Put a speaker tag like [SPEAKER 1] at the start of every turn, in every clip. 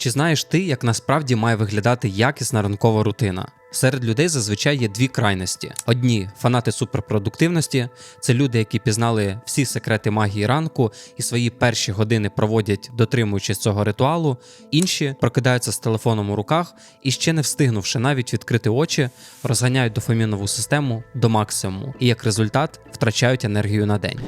[SPEAKER 1] Чи знаєш ти, як насправді має виглядати якісна ранкова рутина? Серед людей зазвичай є дві крайності: одні фанати суперпродуктивності, це люди, які пізнали всі секрети магії ранку і свої перші години проводять, дотримуючись цього ритуалу. Інші прокидаються з телефоном у руках і ще не встигнувши навіть відкрити очі, розганяють дофамінову систему до максимуму і як результат втрачають енергію на день.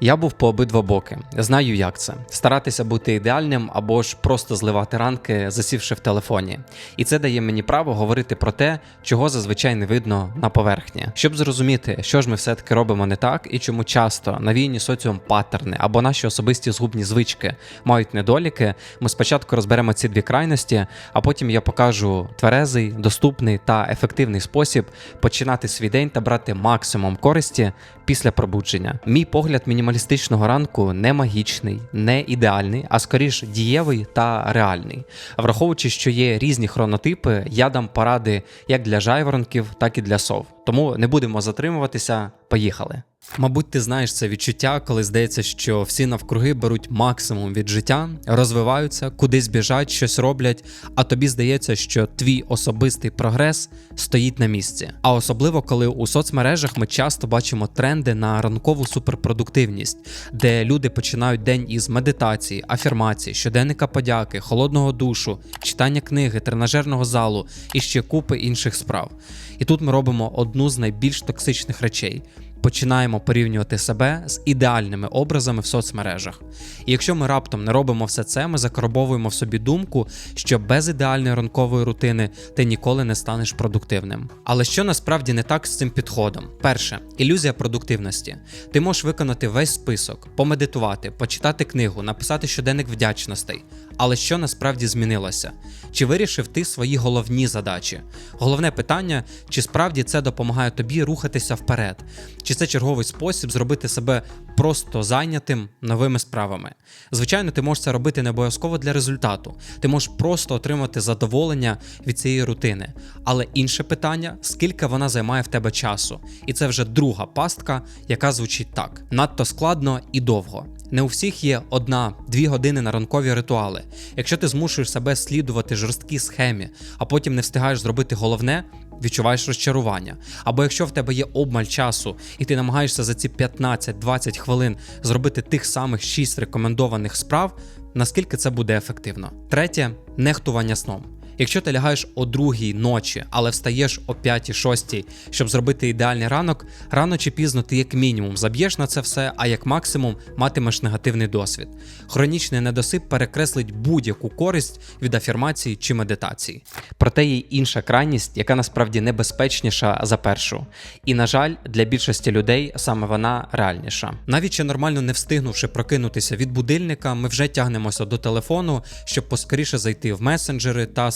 [SPEAKER 1] Я був по обидва боки. Знаю, як це старатися бути ідеальним або ж просто зливати ранки, засівши в телефоні. І це дає мені право говорити про те, чого зазвичай не видно на поверхні. Щоб зрозуміти, що ж ми все-таки робимо не так і чому часто навіяні соціум паттерни або наші особисті згубні звички мають недоліки. Ми спочатку розберемо ці дві крайності, а потім я покажу тверезий, доступний та ефективний спосіб починати свій день та брати максимум користі після пробудження. Мій погляд мінімалістичного ранку не магічний, не ідеальний, а скоріш дієвий та реальний. Враховуючи, що є різні хронотипи, я дам поради як для жайворонків, так і для сов. Тому не будемо затримуватися. Поїхали. Мабуть, ти знаєш це відчуття, коли здається, що всі навкруги беруть максимум від життя, розвиваються, кудись біжать, щось роблять, а тобі здається, що твій особистий прогрес стоїть на місці. А особливо, коли у соцмережах ми часто бачимо тренди на ранкову суперпродуктивність, де люди починають день із медитації, афірмації, щоденника подяки, холодного душу, читання книги, тренажерного залу і ще купи інших справ. І тут ми робимо одну з найбільш токсичних речей. Починаємо порівнювати себе з ідеальними образами в соцмережах. І якщо ми раптом не робимо все це, ми закарбовуємо в собі думку, що без ідеальної ранкової рутини ти ніколи не станеш продуктивним. Але що насправді не так з цим підходом? Перше, ілюзія продуктивності. Ти можеш виконати весь список, помедитувати, почитати книгу, написати щоденник вдячностей. Але що насправді змінилося? Чи вирішив ти свої головні задачі? Головне питання, чи справді це допомагає тобі рухатися вперед? Чи це черговий спосіб зробити себе просто зайнятим новими справами? Звичайно, ти можеш це робити не обов'язково для результату. Ти можеш просто отримати задоволення від цієї рутини. Але інше питання скільки вона займає в тебе часу? І це вже друга пастка, яка звучить так: надто складно і довго. Не у всіх є одна-дві години на ранкові ритуали. Якщо ти змушуєш себе слідувати жорсткій схемі, а потім не встигаєш зробити головне, відчуваєш розчарування. Або якщо в тебе є обмаль часу, і ти намагаєшся за ці 15-20 хвилин зробити тих самих 6 рекомендованих справ, наскільки це буде ефективно. Третє нехтування сном. Якщо ти лягаєш о другій ночі, але встаєш о 5-6, щоб зробити ідеальний ранок, рано чи пізно ти як мінімум заб'єш на це все, а як максимум матимеш негативний досвід. Хронічний недосип перекреслить будь-яку користь від афірмації чи медитації. Проте є інша крайність, яка насправді небезпечніша за першу. І, на жаль, для більшості людей саме вона реальніша. Навіть ще нормально не встигнувши прокинутися від будильника, ми вже тягнемося до телефону, щоб поскоріше зайти в месенджери та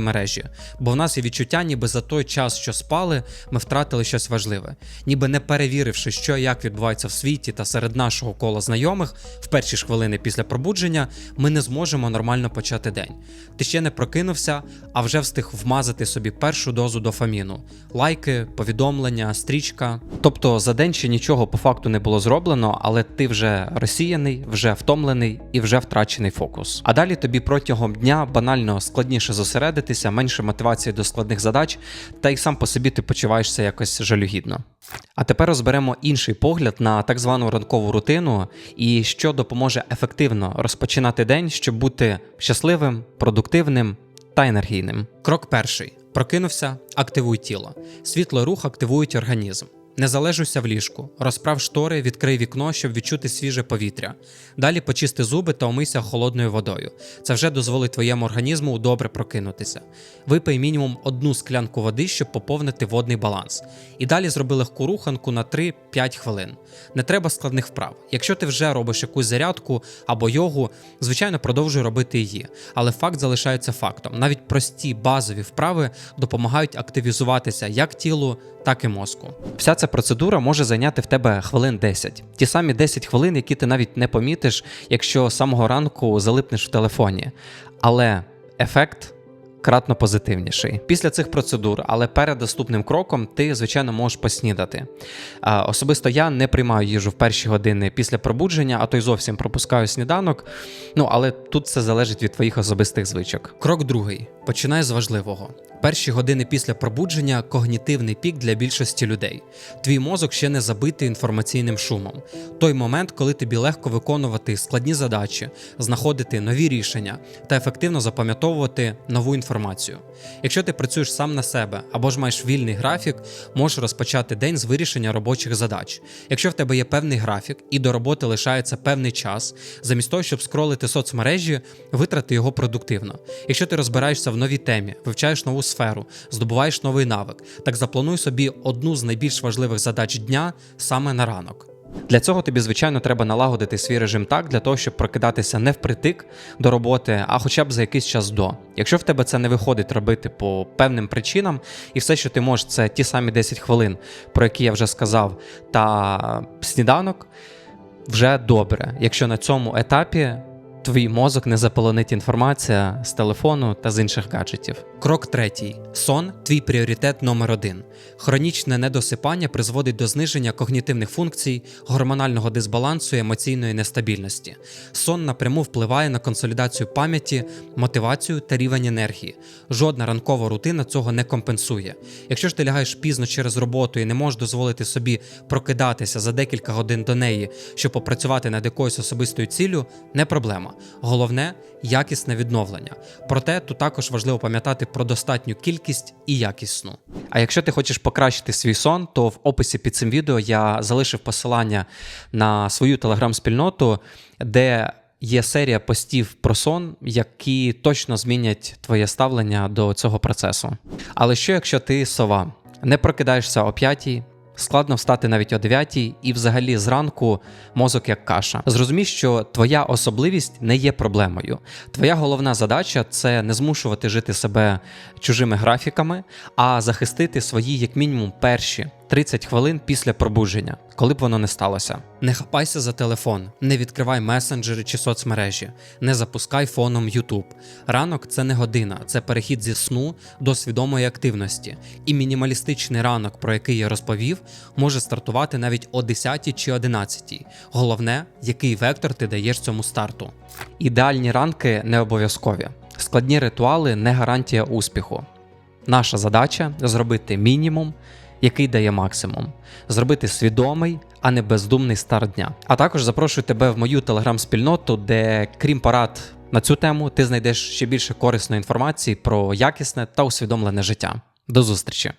[SPEAKER 1] мережі. Бо в нас є відчуття, ніби за той час, що спали, ми втратили щось важливе, ніби не перевіривши, що і як відбувається в світі та серед нашого кола знайомих, в перші ж хвилини після пробудження ми не зможемо нормально почати день. Ти ще не прокинувся, а вже встиг вмазати собі першу дозу дофаміну, лайки, повідомлення, стрічка. Тобто за день ще нічого по факту не було зроблено, але ти вже розсіяний, вже втомлений і вже втрачений фокус. А далі тобі протягом дня банально складніше зосередитися, менше мотивації до складних задач, та й сам по собі ти почуваєшся якось жалюгідно. А тепер розберемо інший погляд на так звану ранкову рутину і що допоможе ефективно розпочинати день, щоб бути щасливим, продуктивним та енергійним. Крок перший: прокинувся, активуй тіло. Світло рух активують організм. Не залежуйся в ліжку, розправ штори, відкрий вікно, щоб відчути свіже повітря. Далі почисти зуби та омийся холодною водою. Це вже дозволить твоєму організму добре прокинутися. Випий мінімум одну склянку води, щоб поповнити водний баланс. І далі зроби легку руханку на 3-5 хвилин. Не треба складних вправ. Якщо ти вже робиш якусь зарядку або йогу, звичайно, продовжуй робити її. Але факт залишається фактом. Навіть прості базові вправи допомагають активізуватися як тілу, так і мозку. Вся ця процедура може зайняти в тебе хвилин 10. Ті самі 10 хвилин, які ти навіть не помітиш, якщо самого ранку залипнеш в телефоні. Але ефект кратно позитивніший. Після цих процедур, але перед наступним кроком, ти, звичайно, можеш поснідати. Особисто я не приймаю їжу в перші години після пробудження, а то й зовсім пропускаю сніданок. Ну але тут це залежить від твоїх особистих звичок. Крок другий. Починай з важливого. Перші години після пробудження когнітивний пік для більшості людей. Твій мозок ще не забитий інформаційним шумом. Той момент, коли тобі легко виконувати складні задачі, знаходити нові рішення та ефективно запам'ятовувати нову інформацію. Якщо ти працюєш сам на себе або ж маєш вільний графік, можеш розпочати день з вирішення робочих задач. Якщо в тебе є певний графік і до роботи лишається певний час, замість того, щоб скролити соцмережі, витрати його продуктивно. Якщо ти розбираєшся в новій темі, вивчаєш нову сферу, здобуваєш новий навик, так заплануй собі одну з найбільш важливих задач дня саме на ранок. Для цього тобі, звичайно, треба налагодити свій режим так, для того, щоб прокидатися не впритик до роботи, а хоча б за якийсь час до. Якщо в тебе це не виходить робити по певним причинам, і все, що ти можеш, це ті самі 10 хвилин, про які я вже сказав, та сніданок, вже добре. Якщо на цьому етапі твій мозок не заполонить інформація з телефону та з інших гаджетів. Крок третій: сон твій пріоритет номер один. Хронічне недосипання призводить до зниження когнітивних функцій, гормонального дисбалансу і емоційної нестабільності. Сон напряму впливає на консолідацію пам'яті, мотивацію та рівень енергії. Жодна ранкова рутина цього не компенсує. Якщо ж ти лягаєш пізно через роботу і не можеш дозволити собі прокидатися за декілька годин до неї, щоб попрацювати над якоюсь особистою ціллю, не проблема. Головне якісне відновлення. Проте тут також важливо пам'ятати про достатню кількість і якість сну. А якщо ти хочеш покращити свій сон, то в описі під цим відео я залишив посилання на свою телеграм-спільноту, де є серія постів про сон, які точно змінять твоє ставлення до цього процесу. Але що якщо ти сова, не прокидаєшся о 5 Складно встати навіть о 9 і взагалі зранку мозок як каша. Зрозумій, що твоя особливість не є проблемою. Твоя головна задача це не змушувати жити себе чужими графіками, а захистити свої, як мінімум, перші 30 хвилин після пробудження, коли б воно не сталося. Не хапайся за телефон, не відкривай месенджери чи соцмережі, не запускай фоном YouTube. Ранок це не година, це перехід зі сну до свідомої активності. І мінімалістичний ранок, про який я розповів, може стартувати навіть о 10 чи 11. Головне, який вектор ти даєш цьому старту. Ідеальні ранки не обов'язкові. Складні ритуали не гарантія успіху. Наша задача зробити мінімум, який дає максимум, зробити свідомий, а не бездумний старт дня. А також запрошую тебе в мою телеграм-спільноту, де, крім парад на цю тему, ти знайдеш ще більше корисної інформації про якісне та усвідомлене життя. До зустрічі!